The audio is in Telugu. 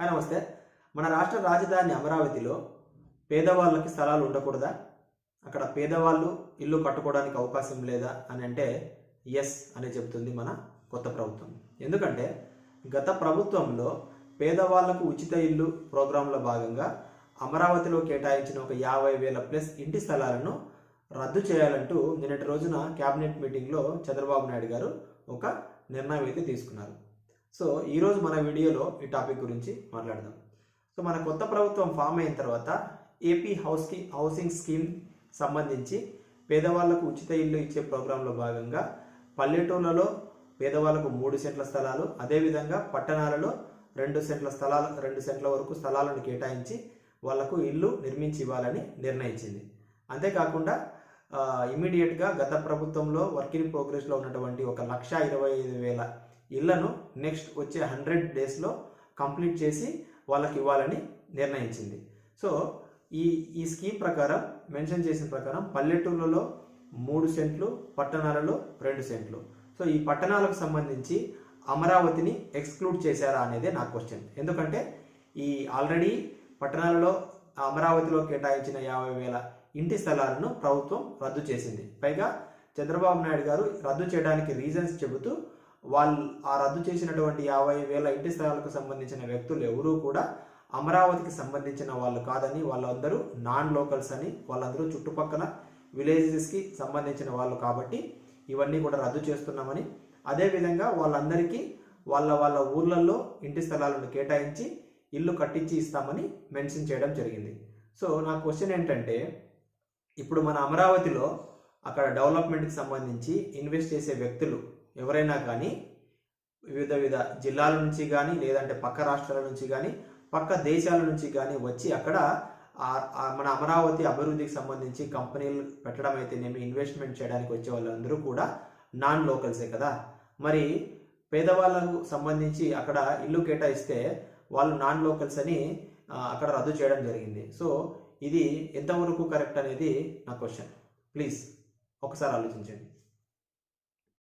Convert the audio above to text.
హాయ్ నమస్తే మన రాష్ట్ర రాజధాని అమరావతిలో పేదవాళ్ళకి స్థలాలు ఉండకూడదా? అక్కడ పేదవాళ్ళు ఇల్లు కట్టుకోవడానికి అవకాశం లేదా అని అంటే ఎస్ అని చెప్తుంది మన కొత్త ప్రభుత్వం. ఎందుకంటే గత ప్రభుత్వంలో పేదవాళ్ళకు ఉచిత ఇల్లు ప్రోగ్రాంలో భాగంగా అమరావతిలో కేటాయించిన ఒక యాభై వేల ప్లస్ ఇంటి స్థలాలను రద్దు చేయాలంటూ నిన్నటి రోజున కేబినెట్ మీటింగ్లో చంద్రబాబు నాయుడు గారు ఒక నిర్ణయం అయితే తీసుకున్నారు. సో ఈరోజు మన వీడియోలో ఈ టాపిక్ గురించి మాట్లాడదాం. సో మన కొత్త ప్రభుత్వం ఫామ్ అయిన తర్వాత ఏపీ హౌస్కి హౌసింగ్ స్కీమ్ సంబంధించి పేదవాళ్ళకు ఉచిత ఇల్లు ఇచ్చే ప్రోగ్రాంలో భాగంగా పల్లెటూళ్ళలో పేదవాళ్ళకు మూడు సెంట్ల స్థలాలు అదేవిధంగా పట్టణాలలో రెండు సెంట్ల స్థలాలు రెండు సెంట్ల వరకు స్థలాలను కేటాయించి వాళ్ళకు ఇల్లు నిర్మించి ఇవ్వాలని నిర్ణయించింది. అంతేకాకుండా ఇమీడియట్గా గత ప్రభుత్వంలో వర్క్ ఇన్ ప్రోగ్రెస్లో ఉన్నటువంటి ఒక లక్ష ఇరవై ఐదు వేల ఇళ్ళను నెక్స్ట్ వచ్చే హండ్రెడ్ డేస్లో కంప్లీట్ చేసి వాళ్ళకి ఇవ్వాలని నిర్ణయించింది. సో ఈ ఈ స్కీమ్ ప్రకారం మెన్షన్ చేసిన ప్రకారం పల్లెటూళ్ళలో మూడు సెంట్లు పట్టణాలలో రెండు సెంట్లు. సో ఈ పట్టణాలకు సంబంధించి అమరావతిని ఎక్స్క్లూడ్ చేశారా అనేదే నా క్వశ్చన్. ఎందుకంటే ఈ ఆల్రెడీ పట్టణాలలో అమరావతిలో కేటాయించిన యాభై వేల ఇంటి స్థలాలను ప్రభుత్వం రద్దు చేసింది. పైగా చంద్రబాబు నాయుడు గారు రద్దు చేయడానికి రీజన్స్ చెబుతూ వాళ్ళు ఆ రద్దు చేసినటువంటి యాభై వేల ఇంటి స్థలాలకు సంబంధించిన వ్యక్తులు ఎవరూ కూడా అమరావతికి సంబంధించిన వాళ్ళు కాదని వాళ్ళందరూ నాన్ లోకల్స్ అని వాళ్ళందరూ చుట్టుపక్కల విలేజెస్కి సంబంధించిన వాళ్ళు కాబట్టి ఇవన్నీ కూడా రద్దు చేస్తున్నామని. అదేవిధంగా వాళ్ళందరికీ వాళ్ళ వాళ్ళ ఊర్లలో ఇంటి స్థలాలను కేటాయించి ఇల్లు కట్టించి ఇస్తామని మెన్షన్ చేయడం జరిగింది. సో నా క్వశ్చన్ ఏంటంటే ఇప్పుడు మన అమరావతిలో అక్కడ డెవలప్మెంట్కి సంబంధించి ఇన్వెస్ట్ చేసే వ్యక్తులు ఎవరైనా కానీ వివిధ వివిధ జిల్లాల నుంచి కానీ లేదంటే పక్క రాష్ట్రాల నుంచి కానీ పక్క దేశాల నుంచి కానీ వచ్చి అక్కడ మన అమరావతి అభివృద్ధికి సంబంధించి కంపెనీలు పెట్టడం అయితేనేమి ఇన్వెస్ట్మెంట్ చేయడానికి వచ్చే వాళ్ళందరూ కూడా నాన్ లోకల్సే కదా. మరి పేదవాళ్ళకు సంబంధించి అక్కడ ఇల్లు కేటాయిస్తే వాళ్ళు నాన్ లోకల్స్ అని అక్కడ రద్దు చేయడం జరిగింది. సో ఇది ఎంతవరకు కరెక్ట్ అనేది నా క్వశ్చన్ ప్లీజ్ ఒకసారి ఆలోచించండి.